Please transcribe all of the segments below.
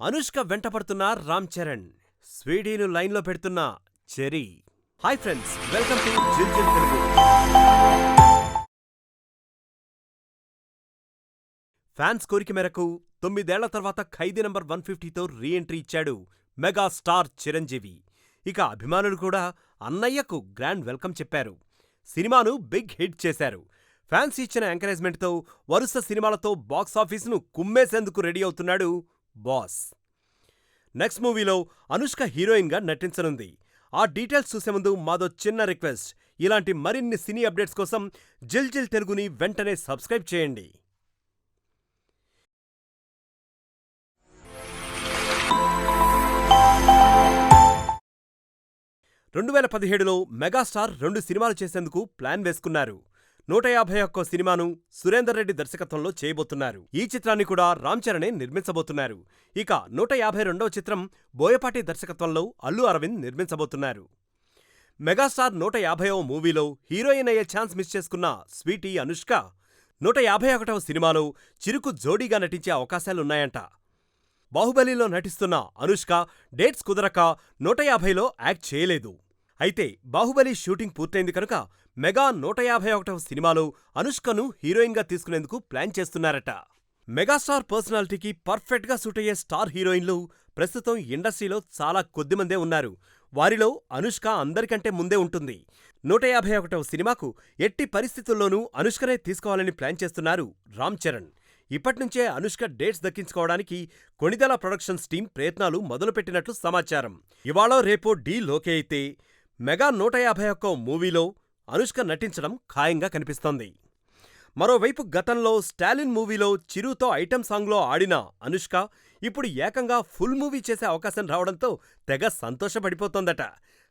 అనుష్క వెంటపడుతున్న రామ్ చరణ్ స్వీడీను లైన్లో పెడుతున్న Cherry hi friends welcome to Jil Jil Telugu. Fans కోరిక మేరకు తొమ్మిదేళ్ళ తర్వాత ఖైదీ నంబర్ వన్ ఫిఫ్టీతో రీ ఎంట్రీ ఇచ్చాడు మెగా స్టార్ చిరంజీవి. ఇక అభిమానులు కూడా అన్నయ్యకు గ్రాండ్ వెల్కమ్ చెప్పారు. సినిమాను బిగ్ హిట్ చేశారు. ఫ్యాన్స్ ఇచ్చిన ఎంకరేజ్మెంట్తో వరుస సినిమాలతో బాక్సాఫీసును కుమ్మేసేందుకు రెడీ అవుతున్నాడు బాస్. నెక్స్ట్ మూవీలో అనుష్క హీరోయిన్గా నటించనుంది. ఆ డీటెయిల్స్ చూసే ముందు మాదో చిన్న రిక్వెస్ట్. ఇలాంటి మరిన్ని సినీ అప్డేట్స్ కోసం జిల్ జిల్ తెలుగుని వెంటనే సబ్స్క్రైబ్ చేయండి. రెండు వేల పదిహేడులో మెగాస్టార్ రెండు సినిమాలు చేసేందుకు ప్లాన్ వేసుకున్నారు. నూట యాభై ఒక్క సినిమాను సురేందర్ రెడ్డి దర్శకత్వంలో చేయబోతున్నారు. ఈ చిత్రాన్ని కూడా రామ్ చరణే నిర్మించబోతున్నారు. ఇక నూట యాభై రెండవ చిత్రం బోయపాటి దర్శకత్వంలో అల్లు అరవింద్ నిర్మించబోతున్నారు. మెగాస్టార్ నూట యాభైవ మూవీలో హీరోయిన్ అయ్యే ఛాన్స్ మిస్ చేసుకున్న స్వీటీ అనుష్క నూట యాభై ఒకటవ సినిమాలో చిరుకు జోడీగా నటించే అవకాశాలున్నాయంట. బాహుబలిలో నటిస్తున్న అనుష్క డేట్స్ కుదరక నూట యాభైలో యాక్ట్ చేయలేదు. అయితే బాహుబలి షూటింగ్ పూర్తయింది కనుక మెగా నూట యాభై ఒకటవ సినిమాలో అనుష్కను హీరోయిన్గా తీసుకునేందుకు ప్లాన్ చేస్తున్నారట. మెగాస్టార్ పర్సనాలిటీకి పర్ఫెక్ట్గా సూట్ అయ్యే స్టార్ హీరోయిన్లు ప్రస్తుతం ఇండస్ట్రీలో చాలా కొద్దిమందే ఉన్నారు. వారిలో అనుష్క అందరికంటే ముందే ఉంటుంది. నూట యాభై ఒకటవ సినిమాకు ఎట్టి పరిస్థితుల్లోనూ అనుష్కనే తీసుకోవాలని ప్లాన్ చేస్తున్నారు రామ్ చరణ్. ఇప్పట్నుంచే అనుష్క డేట్స్ దక్కించుకోవడానికి కొణిదల ప్రొడక్షన్స్ టీం ప్రయత్నాలు మొదలుపెట్టినట్లు సమాచారం. ఇవాళ రేపో డీ లోకే అయితే మెగా నూట యాభై ఒక్క మూవీలో అనుష్క నటించడం ఖాయంగా కనిపిస్తోంది. మరోవైపు గతంలో స్టాలిన్ మూవీలో చిరుతో ఐటెం సాంగ్లో ఆడిన అనుష్క ఇప్పుడు ఏకంగా ఫుల్ మూవీ చేసే అవకాశం రావడంతో తెగ సంతోషపడిపోతోందట.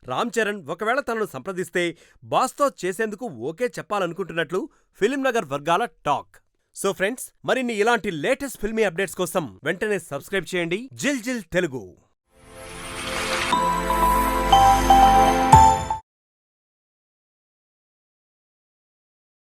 రామ్ చరణ్ ఒకవేళ తనను సంప్రదిస్తే బాస్తో చేసేందుకు ఓకే చెప్పాలనుకుంటున్నట్లు ఫిలిం నగర్ వర్గాల టాక్. సో ఫ్రెండ్స్ మరిన్ని ఇలాంటి లేటెస్ట్ ఫిల్మీ అప్డేట్స్ కోసం వెంటనే సబ్స్క్రైబ్ చేయండి. జిల్ జిల్ తెలుగు.